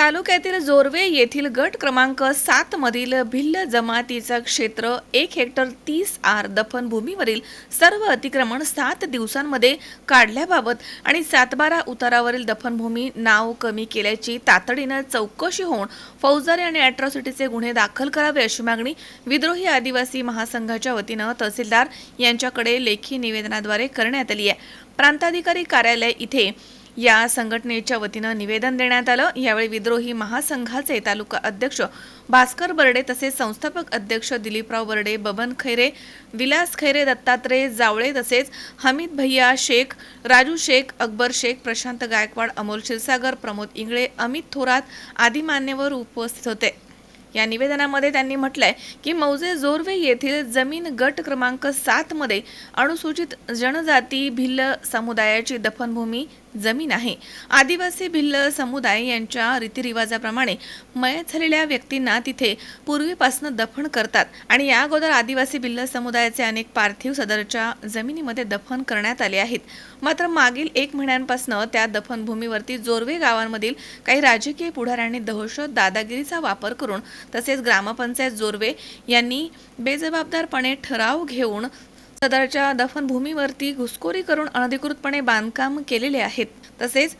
तालुक्यातील जोरवे येथील गट क्रमांक सात मधील भिल्ल जमातीचं क्षेत्र एक हेक्टर तीस आर दफनभूमीवरील सर्व अतिक्रमण सात दिवसांमध्ये काढल्याबाबत आणि सातबारा उतारावरील दफनभूमी नाव कमी केल्याची तातडीनं चौकशी होऊन फौजदारी आणि अॅट्रॉसिटीचे गुन्हे दाखल करावे अशी मागणी विद्रोही आदिवासी महासंघाच्या वतीनं तहसीलदार यांच्याकडे लेखी निवेदनाद्वारे करण्यात आली आहे. प्रांताधिकारी कार्यालय इथे या संघटनेच्या वतीनं निवेदन देण्यात आलं. यावेळी विद्रोही महासंघाचे तालुका अध्यक्ष भास्कर बर्डे तसेच संस्थापक अध्यक्ष दिलीपराव बर्डे बबन खैरे विलास खैरे दत्तात्रय जावळे तसेच हमीद भैया शेख राजू शेख अकबर शेख प्रशांत गायकवाड अमोल क्षीरसागर प्रमोद इंगळे अमित थोरात आदी मान्यवर उपस्थित होते. या निवेदनामध्ये त्यांनी म्हटलंय की मौजे जोरवे येथील जमीन गट क्रमांक सात मध्ये अनुसूचित जनजाती भिल्ल समुदायाची दफनभूमी जमीन आहे. आदिवासी भिल्ल समुदाय यांच्या रीतिरिवाजाप्रमाणे मयत झालेल्या व्यक्तींना तिथे पूर्वीपासून दफन करतात आणि या अगोदर आदिवासी भिल्ल समुदायाचे अनेक पार्थिव सदरच्या जमिनीमध्ये दफन करण्यात आले आहेत. मात्र मागील एक महिन्यांपासून त्या दफनभूमीवरती जोरवे गावांमधील काही राजकीय पुढाऱ्यांनी दहशत दादागिरीचा वापर करून तसेच ग्रामपंचायत जोरवे यांनी बेजबाबदारपणे ठराव घेऊन सदरच्या दफनभूमीवरती घुसखोरी करून अनधिकृतपणे बांधकाम केलेले आहेत. तसेच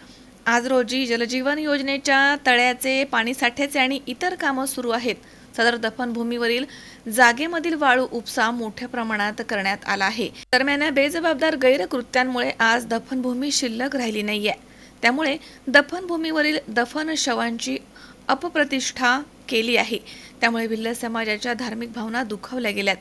आज रोजी जलजीवन योजनेच्या तळ्याचे पाणीसाठ्याचे आणि इतर कामं सुरू आहेत. सदर दफनभूमीवरील जागेमधील वाळू उपसा मोठ्या प्रमाणात करण्यात आला आहे. दरम्यान बेजबाबदार गैरकृत्यांमुळे आज दफनभूमी शिल्लक राहिली नाहीये. त्यामुळे दफनभूमीवरील दफन शवांची अपप्रतिष्ठा केली आहे. त्यामुळे भिल्ल समाजाच्या धार्मिक भावना दुखावल्या गेल्यात.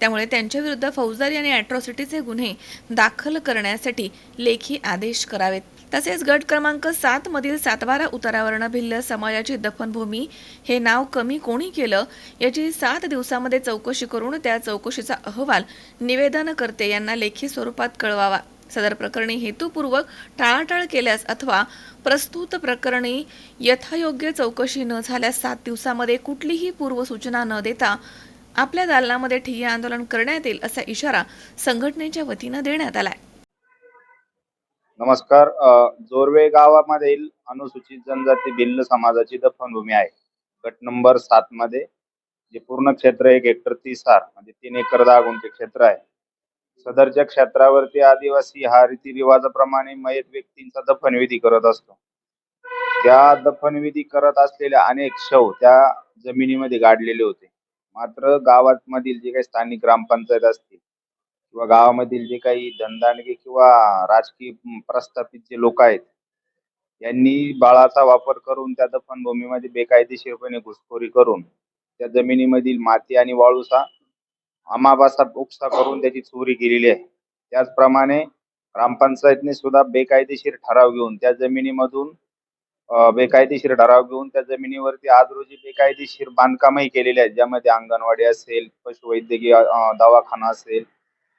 त्यामुळे त्यांच्याविरुद्ध फौजदारी आणि अॅट्रॉसिटीचे गुन्हे दाखल करण्यासाठी लेखी आदेश करावेत. तसेच गट क्रमांक सात मधील सातबारा उतारावरनं भिल्ल समाजाची दफनभूमी हे नाव कमी कोणी केलं याची सात दिवसामध्ये चौकशी करून त्या चौकशीचा अहवाल निवेदनकर्ते यांना लेखी स्वरूपात कळवावा. सदर प्रकरणी हेतुपूर्वक टाळाटाळ केल्यास अथवा प्रस्तुत प्रकरणी यथायोग्य चौकशी न झाल्यास सात दिवसामध्ये कुठलीही पूर्वसूचना न देता आपल्या दालनामध्ये ठिय्या आंदोलन करण्यात येईल असा इशारा संघटनेच्या वतीनं देण्यात आलाय. नमस्कार. जोरवे गावामधील अनुसूचित जनजाती भिल्ल समाजाची दफनभूमी आहे. गट नंबर सात मध्ये जे पूर्ण क्षेत्र एक हेक्टर तीस हार म्हणजे तीन एकर दहा गुंठे क्षेत्र आहे. सदरच्या क्षेत्रावरती आदिवासी हा रीतिरिवाजाप्रमाणे मयत व्यक्तींचा दफनविधी करत असतो. त्या दफनविधी करत असलेल्या अनेक शव त्या जमिनीमध्ये गाडलेले होते. मात्र गावात मधील जे काही स्थानिक ग्रामपंचायत असतील किंवा गावामधील जे काही धनदानगे किंवा राजकीय प्रस्थापित जे लोक आहेत यांनी बाळाचा वापर करून त्या दफनभूमीमध्ये बेकायदेशीरपणे घुसखोरी करून त्या जमिनीमधील माती आणि वाळूचा अमावासा उपसा करून त्याची चोरी केलेली आहे. त्याचप्रमाणे ग्रामपंचायतने सुद्धा बेकायदेशीर ठराव घेऊन त्या जमिनीमधून बेकायदेशीर ठराव घेऊन त्या जमिनीवरती आज रोजी बेकायदेशीर बांधकामही केलेले आहेत. ज्यामध्ये अंगणवाडी असेल पशुवैद्यकीय दवाखाना असेल.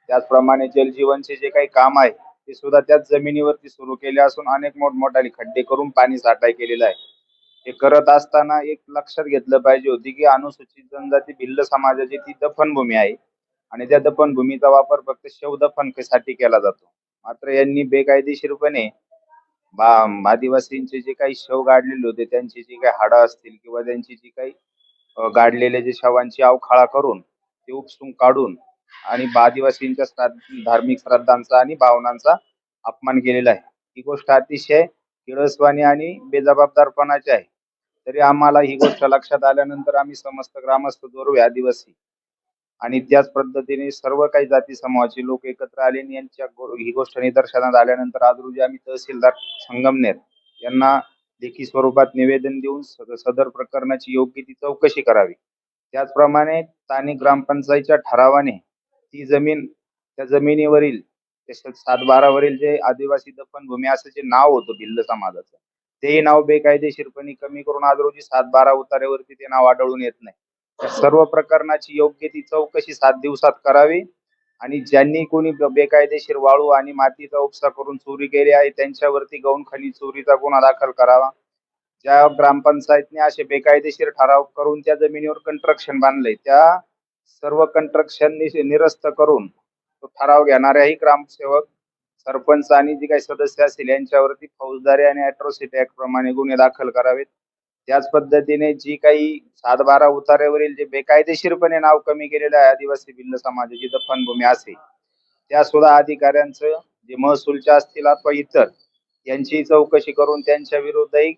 त्याचप्रमाणे जलजीवनचे जे काही काम आहे ते सुद्धा त्याच जमिनीवरती सुरू केले असून अनेक मोठमोठाले खड्डे करून पाणी साठाय केलेला आहे. हे करत असताना एक लक्षात घेतलं पाहिजे होती की अनुसूचित जनजाती भिल्ल समाजाची ती दफनभूमी आहे. आणि त्या दफनभूमीचा वापर फक्त शवदफनसाठी केला जातो. मात्र यांनी बेकायदेशीरपणे बा आदिवासींचे जे काही शव गाडलेले होते त्यांची जी काही हाडं असतील किंवा त्यांची जी काही गाडलेले जे शवांची अवखाळा करून ते उपसून काढून आणि आदिवासींच्या धार्मिक श्रद्धांचा आणि भावनांचा अपमान केलेला आहे. ही गोष्ट अतिशय किळसवाणी आणि बेजबाबदारपणाची आहे. तरी आम्हाला ही गोष्ट लक्षात आल्यानंतर आम्ही समस्त ग्रामस्थ जोरवे आदिवासी. आणि त्याच पद्धतीने सर्व काही जाती समूहाची लोक एकत्र आले आणि यांच्या ही गोष्ट निदर्शनात आल्यानंतर आज रोजी आम्ही तहसीलदार संगमनेर यांना लेखी स्वरूपात निवेदन देऊन सदर प्रकरणाची योग्य ती चौकशी करावी. त्याचप्रमाणे स्थानिक ग्रामपंचायतच्या ठरावाने ती जमीन त्या जमिनीवरील सात बारावरील जे आदिवासी दफनभूमी असं जे नाव होतं भिल्ल समाजाचं ते नाव बेकायदेशीरपणे कमी करून आज रोजी सात बारा उतार्यावरती ते नाव आढळून येत नाही. सर्व प्रकरणाची योग्य ती चौकशी सात दिवसात करावी आणि ज्यांनी कोणी बेकायदेशीर वाळू आणि मातीचा उपसा करून चोरी केली आहे त्यांच्यावरती गौण खनिज चोरीचा गुन्हा दाखल करावा. ज्या ग्रामपंचायतने असे बेकायदेशीर ठराव करून त्या जमिनीवर कंस्ट्रक्शन बांधले त्या सर्व कंस्ट्रक्शन निरस्त करून तो ठराव घेणाऱ्याही ग्रामसेवक सरपंच आणि जे काही सदस्य असतील यांच्यावरती फौजदारी आणि अॅट्रॉसिटी ऍक्ट प्रमाणे गुन्हे दाखल करावेत. त्याच पद्धतीने जी काही सात बारा उतार्यावरील जे बेकायदेशीरपणे नाव कमी केलेलं आहे आदिवासी भिल्ल समाजाची दफनभूमी असेल त्या सुद्धा अधिकाऱ्यांचं जे महसूलच्या असतील अथवा इतर यांची चौकशी करून त्यांच्या विरुद्धही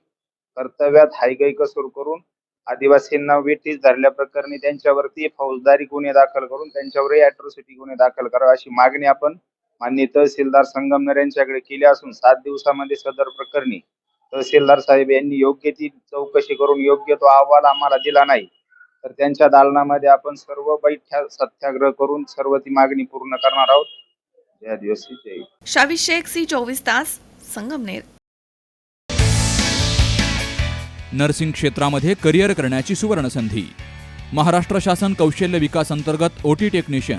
कर्तव्यात हायगय कसूर करून आदिवासींना वेठीस धरल्या प्रकरणी त्यांच्यावरती फौजदारी गुन्हे दाखल करून त्यांच्यावरही अॅट्रॉसिटी गुन्हे दाखल करावे अशी मागणी आपण माननीय तहसीलदार संगमनेर यांच्याकडे केली असून सात दिवसामध्ये सदर प्रकरणी तहसीलदार साहेब यांनी योग्य ती चौकशी करून योग्य तो अहवाल आम्हाला दिला नाही. तर त्यांच्या दालनामध्ये आपण सर्व बैठ्या सत्याग्रह करून सर्व ती मागणी पूर्ण करणार आहोत. जय आदिवासी जय शावी शेख सी चोवीस तास संगमनेर नर्सिंग क्षेत्रामध्ये करिअर करण्याची सुवर्णसंधी. महाराष्ट्र शासन कौशल्य विकास अंतर्गत O T technician.